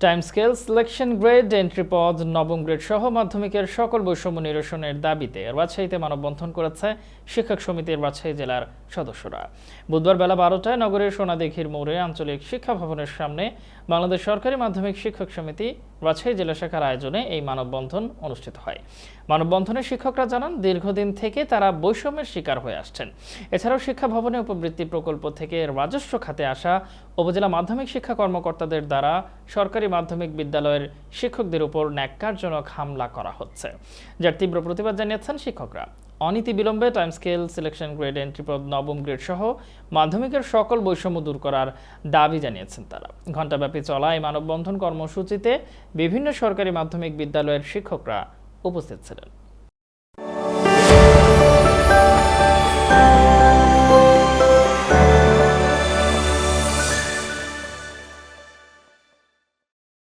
Time scale selection grade entry পদ নবম grade সহ মাধ্যমিকের সকল বৈষম্য নিরসনের দাবিতে রাজশাহীতে মানববন্ধন করেছে শিক্ষক সমিতির রাজশাহী জেলার সদস্যরা। বুধবার বেলা বারোটায় নগরের সোনাদিঘির মোড়ে আঞ্চলিক শিক্ষা ভবনের সামনে বাংলাদেশ সরকারি মাধ্যমিক শিক্ষক সমিতি রাজশাহী জেলা শাখার আয়োজনে এই মানববন্ধন অনুষ্ঠিত হয়। মানববন্ধনে শিক্ষকরা জানান, দীর্ঘদিন থেকে তারা বৈষম্যের শিকার হয়ে আসছেন। এছাড়াও শিক্ষা ভবনে উপবৃত্তি প্রকল্প থেকে রাজস্ব খাতে আসা উপজেলা মাধ্যমিক শিক্ষা কর্মকর্তাদের দ্বারা সরকারি মাধ্যমিক বিদ্যালয়ের শিক্ষকদের উপর ন্যাক্কারজনক হামলা করা হচ্ছে। যার তীব্র প্রতিবাদ জানিয়েছেন শিক্ষকরা। অনীতি বিলম্বে time scale selection grade, entry পদ, নবম গ্রেড সহ মাধ্যমিকের সকল বৈষম্য দূর করার দাবি জানিয়েছেন তারা। ঘণ্টাব্যাপী চলা এই মানববন্ধন কর্মসূচিতে বিভিন্ন সরকারি মাধ্যমিক বিদ্যালয়ের শিক্ষকরা উপস্থিত ছিলেন।